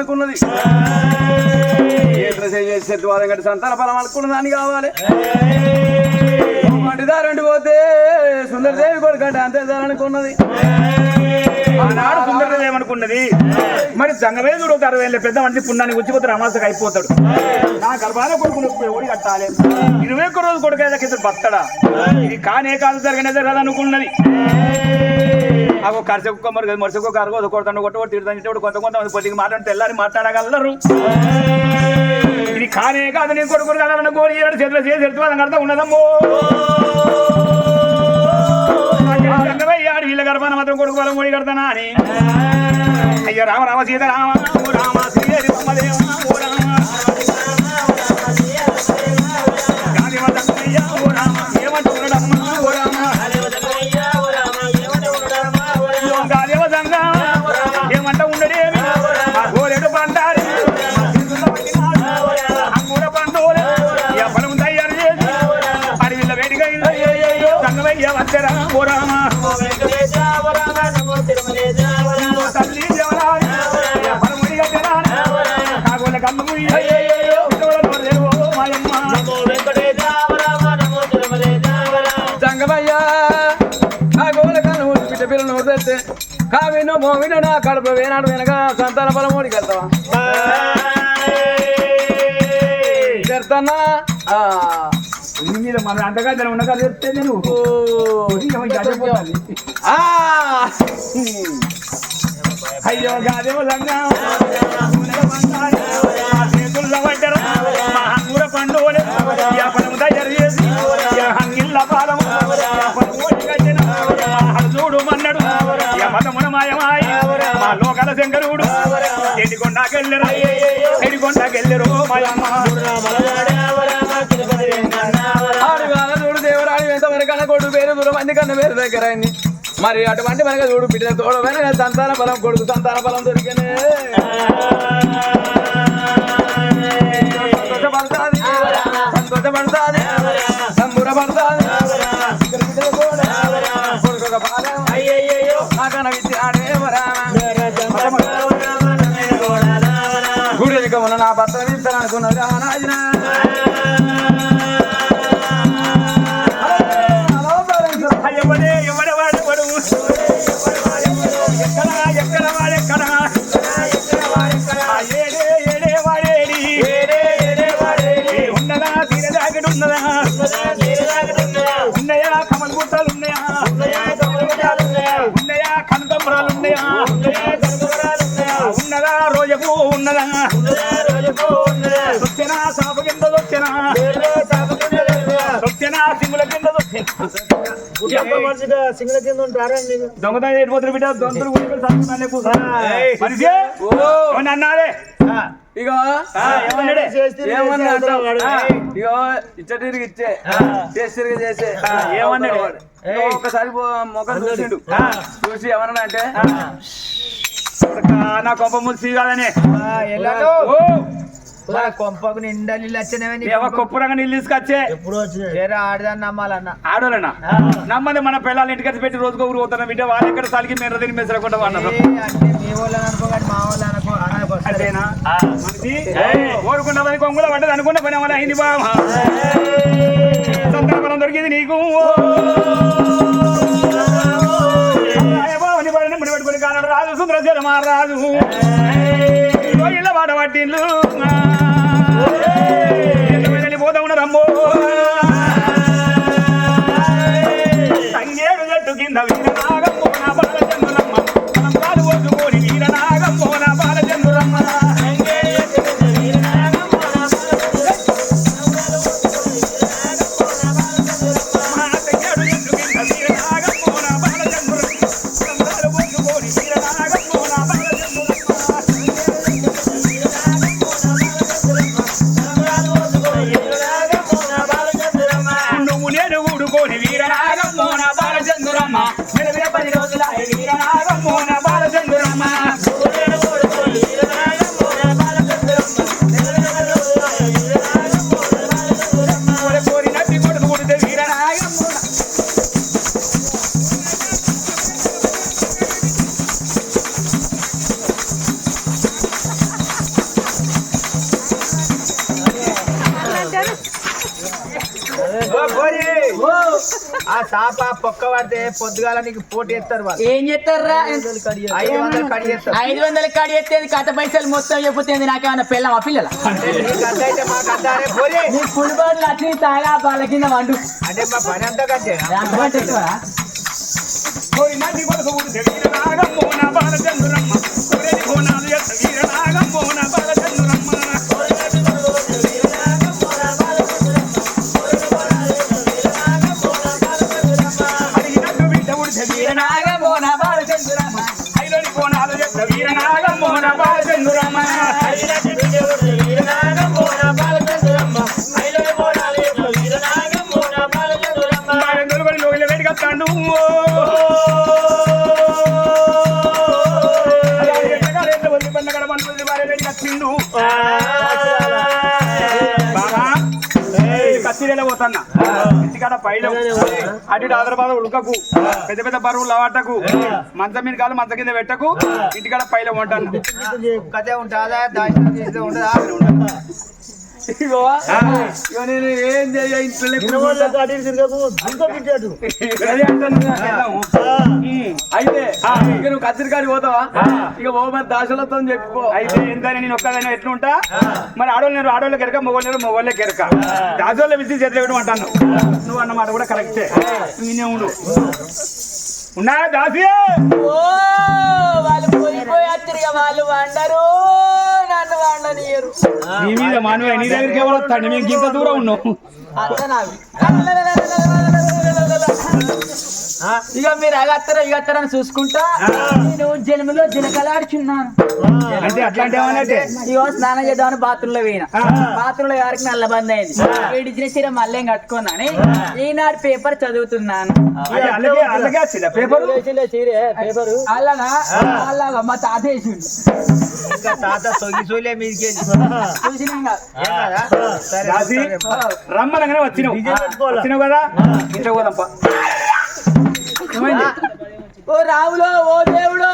అనుకున్నది. చేసి శత్రువాదం కంటే సంతాన ఫలం అనుకున్న దాన్ని కావాలి. మడిదారండి పోతే సుందరదేవి కొడుకు అంటే అంతే అనుకున్నది. ఆనాడు సుందరదేవి ఏమనుకున్నది మరి జంగవేదుడు ఒక అరవై ఏళ్ళ పెద్ద మనిషి పుణ్యానికి వచ్చిపోతాడు అమాసకు అయిపోతాడు. నా గర్భాన కొడుకు ఓడి కట్టాలి. ఇరవై ఒక్క రోజు కొడుకు అయితే ఇద్దరు బత్తడా. ఇది కానే కాదు జరిగినదే కదా అనుకున్నది అగో కరిసెక్క మరి మరుసొక్క కరగదు కొడతాను కొట్ట కొట్టి తిడతాను కొంత కొంతమంది కొద్దిగా మాట్లాడి తెల్లారి మాట్లాడగలరు. ఇది కానే కాదు నేను కొడుకు కలవన కోరి ఏడు చేతులు చేసి ఎడుతున్నా కడతా ఉన్నదమ్మో. వీళ్ళ గర్భాన మాత్రం కొడుకు బలం ఓడి కడతానా అని. అయ్యో రామ రామ సీత రామ ఓ రామ శ్రీహరి నా కడుపు వేనాడు వెనక సంతాన ఫలం ఓడికి వెళ్తావా? చెప్తానా మన అంతగా జనం ఉండగా చెప్తే నేను అయ్యో గాదేమో లంగా వ్యాపారం తయారు చేసి హంగిల్ల పాదము చూడు మన్నడు యమతమున మాయమాయి. మా లోకల శంకరుడు. చూడు ఎంత మనకన్నా కొడుకు పేరు దూరం మంది కన్నా పేరు దగ్గర అయింది మరి అటువంటి మనక చూడు బిడ్డ తోడు వెనక సంతాన ఫలం కొడుకు సంతాన ఫలం దొరికనే సంతోషపడతాది. సంతోషపడతాది. సంబురపడతాది. ఇస్తాను నాయనా దొంగతనం బిడ్డ దొంగలు అన్నారే. ఇగో ఏమన్నాడే? ఇచ్చే చేసి ఏమన్నాడు? పో- ముఖం చూసిండు. చూసి ఏమన్నా అంటే నా కొంప ముసి కాదని ఎల్లాడు ఓ. కొంపకు నిండా నీళ్ళు వచ్చినవని ఏవో కొప్పురంగా నీళ్ళు తీసుకొచ్చే? ఎప్పుడు వచ్చింది వేరే ఆడదాన్ని నమ్మాలన్న. నమ్మది మన పిల్లలు ఇంటికి వచ్చి పెట్టి రోజుకో ఊరు పోతున్న బిడ్డ వాళ్ళు ఎక్కడ సలికి మీరు తిని మెసరకుండా అన్నారు. అంటే మీ అనుకో కానీ మా అనుకో. అంతేనా? కొంగుల పడ్డది అనుకున్న పని అమలు అయింది బాబా సందర్భం దొరికింది నీకు. ముడి పెట్టుకుని కానాడు రాజు సుందరశీల మహారాజు ఇళ్ళ పాట పట్టిండ్లు పోతా ఉన్నారమ్మో సాప పొక్క పడితే పొద్దుగాల నీకు పోటీ ఎత్తారు వాళ్ళు. ఏం చేస్తారా. ఐదు వందలు కడి చేస్తారు. ఐదు వందల కాడి ఎత్తేది కథ పైసలు మొత్తం చెప్పుతుంది నాకేమన్నా పెళ్ళం ఆ పిల్లల అడ్డారే పోరే నీ అట్ని తాగా వాళ్ళ కింద వండు. అంటే మా పని అంతా కట్టే. బాగా కత్తిరేలా పోతున్నా. ఇంటికాడ అటు ఆదరబాద ఉడకకు. పెద్ద పెద్ద బరువులు లవాటకు. మంచం మీద కాదు మంచం కింద పెట్టకు. ఇంటికాడ పైన ఉంటాను కథే ఉంటుందా? చేస్తే ఉంటుందా? ఇగో ఇగో నేను ఏం చేయ ఇంట్లో. అయితే ఇక నువ్వు కత్తిరికాడి పోతావా? ఇక ఓ మరి దాసలతో చెప్పిపో అయితే ఏందని నేను ఒక్కదైనా ఎట్లుంటా? మరి ఆడోళ్ళు నేను ఆడోళ్ళ కెరక మొగోళ్ళు మొగోళ్ళే కెరక. దాసోళ్ళ విసి చేతులు ఇవ్వడం అంటాను. నువ్వు అన్న మాట కూడా కరెక్టే. నేనే ఉండు. ఉన్నా దాసి వాళ్ళు పోయిపోయి వాళ్ళు వండరు. నన్ను వండనియరు నీ మీద మానవ నీ దగ్గరికి ఎవరు వస్తాడు? మేము ఇంత దూరం నావి ఇక మీరు అగత్తరా ఇగత్తరని చూసుకుంటా. నేను జన్మలో జనకలాడుచున్నాను. అంటే అట్లాంటి ఏమన్నట్టే ఇగో స్నానం చేద్దామని బాత్రూమ్లో పోయిన. బాత్రూమ్లో ఎవరికి నల్ల బంద్ అయింది? ఏడిచిన చీర మళ్ళీ కట్టుకున్నాను? ఈనాడు పేపర్ చదువుతున్నాను. పేపర్? అలానా అలాగా మా తాత వేసిండు. రమ్మనగానే వచ్చినావు. వచ్చినావు కదా? ఇంట్లో పోదాంపా? ఓ రావులో ఓ దేవుడు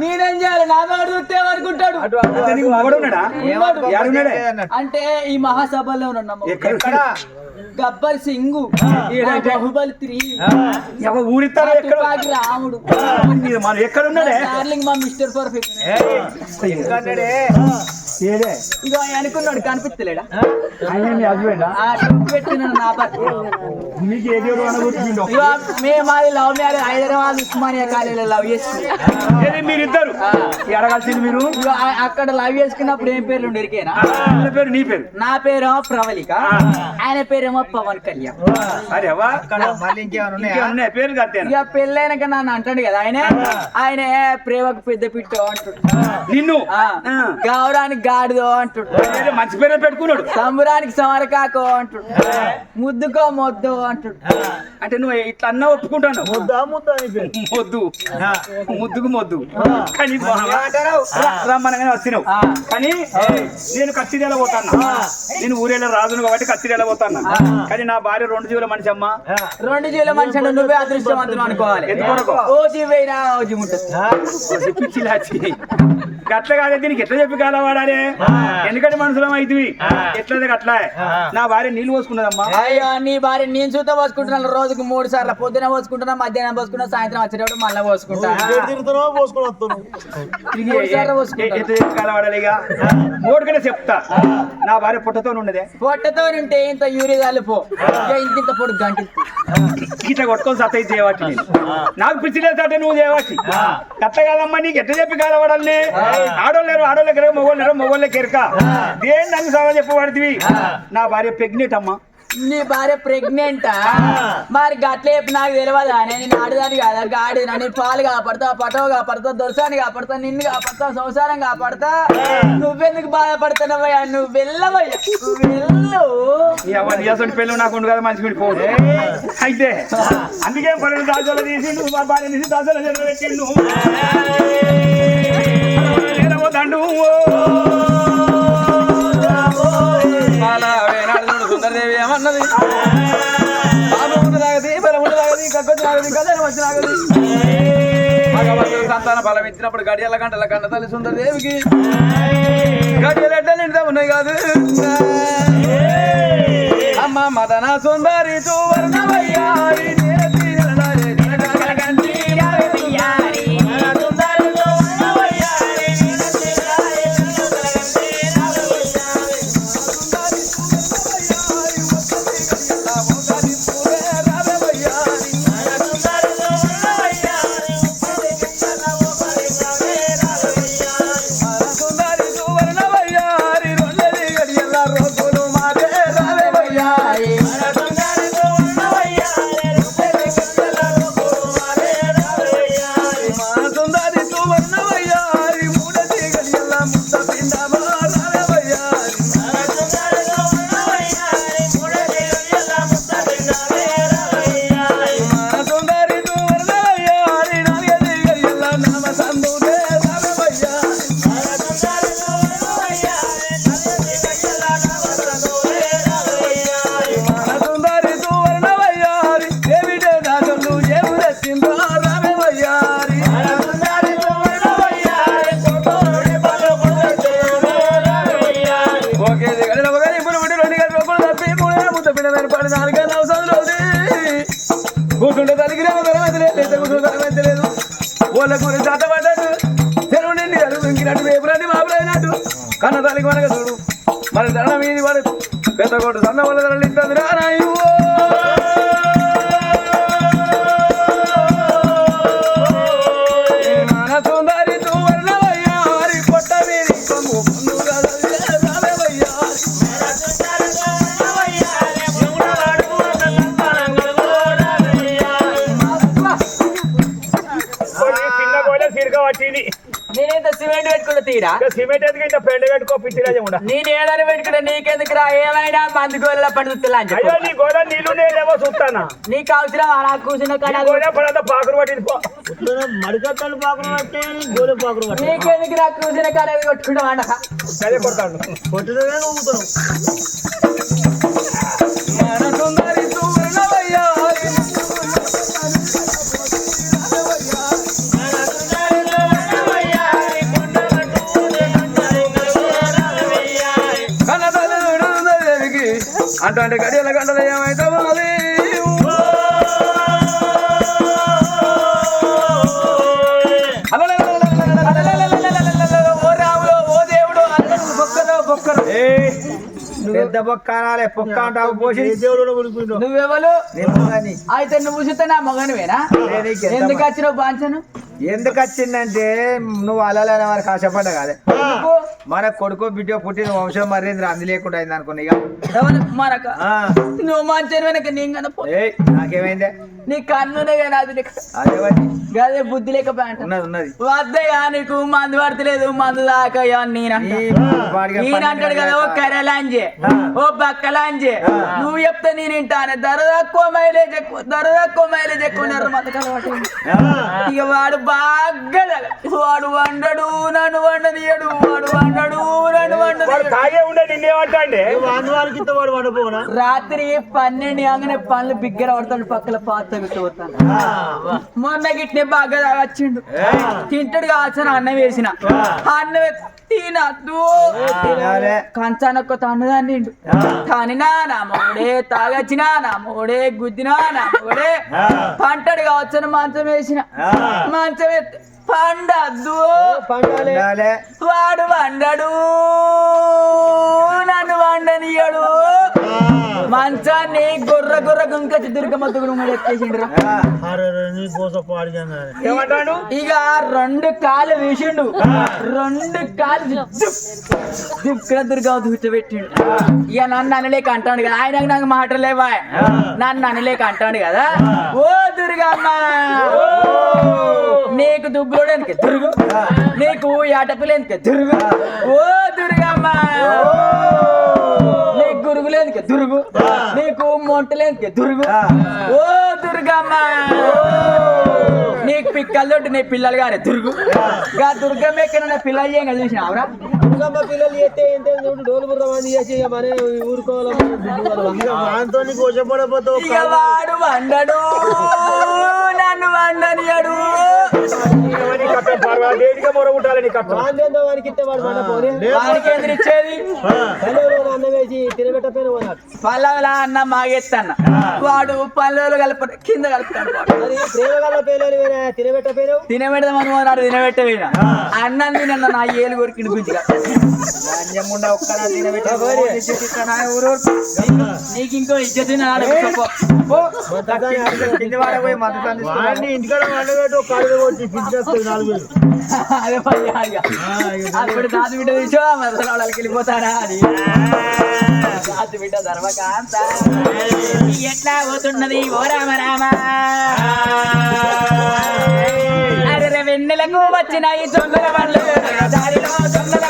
నేనేం చేయాలి? నా వాడు అనుకుంటాడు అంటే ఉన్నాడా? ఈ మహాసభలో ఎక్కడ? గబ్బర్ సింగ్. బాహుబలి త్రీ. ఊరిస్తారో రాముడు. ఎక్కడ ఉన్నాడే డార్లింగ్ మా మిస్టర్ పర్ఫెక్ట్? ఏదే ఇగో ఆయన అనుకున్నాడు కనిపిస్తలేడా? ఆయన మీ హస్బెండా ఆ? టుక్ పెట్టిన నా భర్త మీకు ఏ దేవుడు అనగొట్టిండో ఇగో మేము మాది లవ్ మ్యారేజ్ హైదరాబాద్ ఉస్మానియా కాలేజీలో లవ్ చేసుకున్నాం. ఏది మీరిద్దరు? ఈ అడగాల్సింది మీరు? అక్కడ లవ్ చేసుకున్నప్పుడు ఏం పేర్లు ఉండేరికేనా పేరు నీ పేరు? నా పేరేమో ప్రవళిక ఆయన పేరేమో పవన్ కళ్యాణ్. ఇంకేమన్నా పేరు కట్టేనా ఇక పెళ్ళైనాక నన్ను అంటాడు కదా ఆయన? ఆయన ప్రేమకు పెద్ద పిట్టో అంటుడు. నిన్ను. గౌరానికి గాడిదో అంటుడు. మంచి పేరే పెట్టుకున్నాడు. సంబరానికి సమరకాకో అంటుడు. ముద్దుకో మొద్దు అంటుడు. అంటే నువ్వు ఇట్లా అన్నా ఒప్పుకుంటాను. మొద్దు ముద్దుకు మొద్దు. కానీ రమ్మనగానే వచ్చినావు. కానీ నేను కత్తిరేలా పోతాను నేను ఊరేళ్ళ రాజును కాబట్టి కత్తిరేలా పోతాను కానీ నా భార్య రెండు జీవుల మనిషి అమ్మ. రెండు జీవుల మనిషి అంటే నువ్వే అదృష్టవంతులు అనుకోవాలి. ఎందుకొరకు? ఓ జీవి అయినా ఓ జీవి ఉంటుంది పిచ్చి లాచి గట్ల కాదే దీనికి ఎట్లా చెప్పి కాలవాడాలి ఎందుకంటే మనుషులం అయితే ఎట్లదే అట్లా నా భార్య నీళ్ళు పోసుకున్నదమ్మా. అయ్యో నీ భార్య నేను చూత పోసుకుంటున్నాను. రోజుకు మూడు సార్లు పొద్దున పోసుకుంటున్నా మధ్యాహ్నం పోసుకున్నా సాయంత్రం వచ్చేటప్పుడు మళ్ళీ పోసుకుంటా. మూడు. ఎట్లా మూడుకనే చెప్తా. నా భార్య పుట్టతో ఉన్నదే. పొట్టతో ఉంటే ఇంత యూరియా కలిపో ఇంత ఇంత పొడి గంటి ఇట్లా కొట్టుకొని సత్తా చేయబట్టి నేను. నాకు పిచ్చి లేదంటే నువ్వు చేయబట్టి కట్ట కాదమ్మా నీకు ఎట్లా చెప్పి కాలవాడాలి ఆడోళ్ళు లేరు ఆడోళ్ళ కెరక మొగోళ్ళు లేరు మొగోళ్ళ కెరక. దేని దాన్ని సగా చెప్పబడితివి నా భార్య ప్రెగ్నెంట్ అమ్మా. నీ భార్య ప్రెగ్నెంట్ మరి గట్ల చెప్పి నాకు తెలియదా నేను ఆడదాని కాదా? గాడి నేను పాలు కాపాడతా పటవ కాపాడతా దొరసాని కాపాడతా నిన్ను కాపాడతా సంసారం కాపాడతా? నువ్వెందుకు బాధపడుతున్నావయ్యా? నువ్వు వెళ్ళవయ్యా. నువ్వు వెళ్ళు. ఎవరు పెళ్ళి నాకు ఉండు కదా మంచి పోదు. అయితే అందుకే పనులు దాచోలు తీసి నువ్వు భార్య తీసి దాచోలు పెట్టిండు. అలా వేనాడు సుందరదేవి ఏమన్నది? తాగది బలం తాగది కక్కొచ్చి తాగది కళ్యాణం వచ్చి తాగది భగవంతుడు సంతాన బలం ఇచ్చినప్పుడు గడియల గంటల గంట తల్లి సుందరదేవికి. గడియలు ఎడ్డలు ఇంత ఉన్నాయి కాదు. అమ్మ మదన సుందరి సువర్ణమయ్యారి నేతి కన్న తల్లికి మనకు చూడు. మన ధరణ మీది వాడు పెద్ద కొట్టు సన్న వాళ్ళ ధరలు ఇంకా సిమెంట్ ఎందుకు ఇంత పెండ పెట్టుకో పిచ్చిరాజం కూడా. నేను ఏదని పెట్టుకుంటా నీకెందుకు రా ఏమైనా మందు గోళ్ళ పండుతున్నా అయ్యో నీ గోడ నీళ్ళు నేనేమో చూస్తానా? నీకు అవసరం అలా కూర్చున్న కాడ? గోడ పడంతా పాకురు పట్టింది పో. మడికట్టలు పాకులు పట్టే గోలు పాకులు పట్టే నీకెందుకు రా కూర్చున్న అంట కొట్టుదనే ఊపుతున్నావు అంటే గడియల గంటలు ఏమైతే ఉన్నది? పెద్ద బొక్క అనాలే పొక్క అంటావు పోసి నువ్వెవరు అయితే నువ్వు చూస్తే నా మగనివేనా ఎందుకు వచ్చినావు బాంచను? ఎందుకు వచ్చిందంటే నువ్వు అలలైన వారికి ఆశపడ్డా కాదే? మన కొడుకు బిడ్డ పుట్టిన వంశం మరేంద్ర? అంది లేకుండా అయింది అనుకున్నా ఇక ఎవరు మనక ఆ, నువ్వు మంచి వెనక నేను కనపో ఏయ్ నాకేమైందే? నీ కన్నునే కానీ అది నీకు అదే. గదే బుద్ధి లేకపోయా ఉన్నది ఉన్నది. వద్దయ్యా నీకు మందు పడతలేదు మందు దాకయ్యా ఈ కదా ఓ కర్రలాంజే ఓ బక్కలాంజే. నువ్వు చెప్తే నేను వింటాను. ధర తక్కువ మైలేజ్ ఎక్కువ ధర తక్కువ మైలేజ్ ఎక్కువ ఉన్నారు మతకాలు. ఇక వాడు బాగా వాడు వండడు నన్ను వండనీయడు వాడు వాడు తాగే ఉండే రాత్రి పన్నెండు అంగనే పనులు బిగ్గర పడతాడు పక్కల పాత మొన్న గిట్నే బాగా వచ్చిండు. తింటాడు కాల్సిన అన్నం వేసిన. అన్నం తినద్దు. తినాలే. కంచానొక్క తన్నదాన్ని తనినా నా మొగడే తాగచ్చినా నా మొగడే గుద్దినా నా మొగడే. పంటడు కావచ్చని మంచం వేసిన. మంచం ఎత్తి పండద్దు. ఉండాలే. వాడు వండడు. నన్ను వండనియడు మంచాన్ని గొర్ర గొర్ర గుంకచ్చి దుర్గమ్మ దుర్గమ్మ ఎక్కేసిండ్రా. ఏమంటాడు? ఇక రెండు కాలు వేసిండు. రెండు కాలు దిక్కున దుర్గమ్మ కూర్చోబెట్టిండు ఇక నన్ను అనలేక అంటాడు కదా. ఆయన నాకు మాటలేవా నన్ను అనలేక అంటాడు కదా. ఓ దుర్గమ్మ! నీకు దుబ్బులోడు ఎందుకు దుర్గు నీకు ఏటపిల్ల ఎందుకు దుర్గు. ఓ దుర్గమ్మ. నీకు గురుగులేందుకే? దురుగు. నీకు మొంటలేందుకే? దురుగు. ఓ దుర్గమ్మ. నీకు పిక్కలు తోటి నీ పిల్లలు గారే దుర్గు. గా దుర్గమ్మ ఎక్కడ నా పిల్లలు చేయంగా చూసినావురా పిల్లలు చేస్తే ఏంటంటే డోలు బుర్ర మంది చేసి మనే ఊరుకోవాలి. వాడు వండడు. నన్ను వండనియడు పల్లవలా అన్న మాగెత్తన్న. వాడు పల్లెలు కలప కింద కలుపుతాడు తినబెడదామని వాడు తినబెట్టవేనా అన్నం తినన్న నా ఏలు కొరికిండు గుంజిగా. నీకు ఇంకో ఇజ్జత్ వాడిని ఇంటికాడ వండబెట్టు కడుగు కొట్టి పిచ్చేస్తుంది నాలుగు వేలు. అదే. అప్పుడు దాది బిడ్డ తీసో మరసలు వాళ్ళకి వెళ్ళిపోతారా అని. దాది బిడ్డ ధర్మకాంత. ఎట్లా పోతున్నది? ఓ రామ రామ. అరే వెన్నెలకు వచ్చినాయి తొందర బండ్లు. దారిలో తొందర